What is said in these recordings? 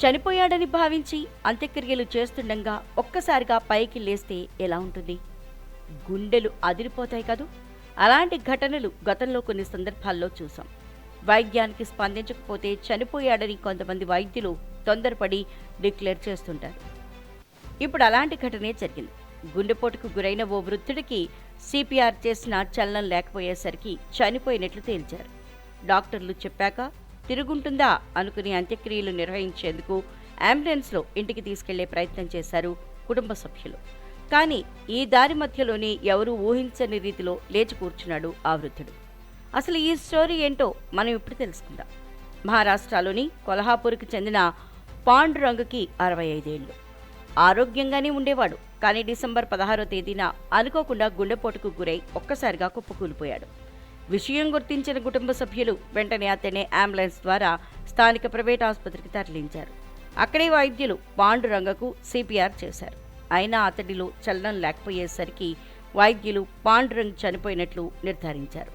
చనిపోయాడని భావించి అంత్యక్రియలు చేస్తుండగా ఒక్కసారిగా పైకి లేస్తే ఎలా ఉంటుంది? గుండెలు అదిరిపోతాయి కదూ? అలాంటి ఘటనలు గతంలో కొన్ని సందర్భాల్లో చూసాం వైద్యానికి స్పందించకపోతే చనిపోయాడని కొంతమంది వైద్యులు తొందరపడి డిక్లేర్ చేస్తుంటారు. ఇప్పుడు అలాంటి ఘటనే జరిగింది. గుండెపోటుకు గురైన ఓ వృద్ధుడికి సిపిఆర్ చేసిన చలనం లేకపోయేసరికి చనిపోయినట్లు తేల్చారు. డాక్టర్లు చెప్పాక తిరుగుంటుందా అనుకుని అంత్యక్రియలు నిర్వహించేందుకు అంబులెన్స్లో ఇంటికి తీసుకెళ్ళే ప్రయత్నం చేశారు కుటుంబ సభ్యులు. కానీ ఈ దారి మధ్యలోనే ఎవరూ ఊహించని రీతిలో లేచి కూర్చున్నాడు ఆ వృద్ధుడు. అసలు ఈ స్టోరీ ఏంటో మనం ఇప్పుడు తెలుసుకుందాం. మహారాష్ట్రలోని కొల్హాపూర్కి చెందిన పాండురంగకి అరవై ఐదేళ్ళు. ఆరోగ్యంగానే ఉండేవాడు కానీ డిసెంబర్ పదహారో తేదీన అనుకోకుండా గుండెపోటుకు గురై ఒక్కసారిగా కుప్పకూలిపోయాడు. విషయం గుర్తించిన కుటుంబ సభ్యులు వెంటనే అతనే అంబులెన్స్ ద్వారా స్థానిక ప్రైవేట్ ఆసుపత్రికి తరలించారు. అక్కడే వైద్యులు పాండురంగకు సిపిఆర్ చేశారు. అయినా అతడిలో చలనం లేకపోయేసరికి వైద్యులు పాండురంగ్ చనిపోయినట్లు నిర్ధారించారు.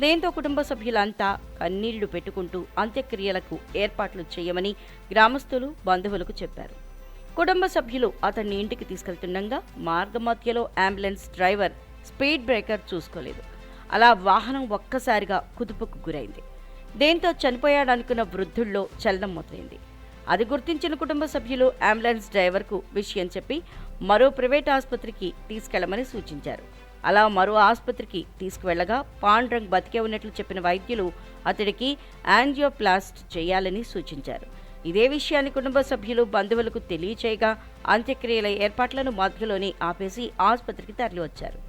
దీంతో కుటుంబ సభ్యులంతా కన్నీళ్ళు పెట్టుకుంటూ అంత్యక్రియలకు ఏర్పాట్లు చేయమని గ్రామస్తులు బంధువులకు చెప్పారు. కుటుంబ సభ్యులు అతన్ని ఇంటికి తీసుకెళ్తుండగా మార్గమధ్యలో అంబులెన్స్ డ్రైవర్ స్పీడ్ బ్రేకర్ చూసుకోలేదు. అలా వాహనం ఒక్కసారిగా కుదుపుకు గురైంది. దీంతో చనిపోయాడనుకున్న వృద్ధుల్లో చలనం మొదలైంది. అది గుర్తించిన కుటుంబ సభ్యులు అంబులెన్స్ డ్రైవర్కు విషయం చెప్పి మరో ప్రైవేట్ ఆసుపత్రికి తీసుకెళ్ళమని సూచించారు. అలా మరో ఆసుపత్రికి తీసుకువెళ్ళగా పాండ్రంగ్ బతికే ఉన్నట్లు చెప్పిన వైద్యులు అతడికి యాంజియోప్లాస్ట్ చేయాలని సూచించారు. ఇదే విషయాన్ని కుటుంబ సభ్యులు బంధువులకు తెలియచేయగా అంత్యక్రియల ఏర్పాట్లను మధ్యలోనే ఆపేసి ఆసుపత్రికి తరలివచ్చారు.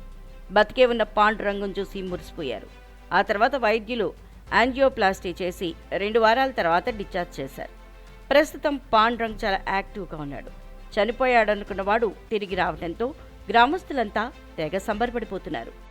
బతికే ఉన్న పాండురంగం చూసి మురిసిపోయారు. ఆ తర్వాత వైద్యులు యాంజియోప్లాస్టీ చేసి రెండు వారాల తర్వాత డిశ్చార్జ్ చేశారు. ప్రస్తుతం పాండురంగ్ చాలా యాక్టివ్గా ఉన్నాడు. చనిపోయాడనుకున్నవాడు తిరిగి రావడంతో గ్రామస్తులంతా తెగ సంబరపడిపోతున్నారు.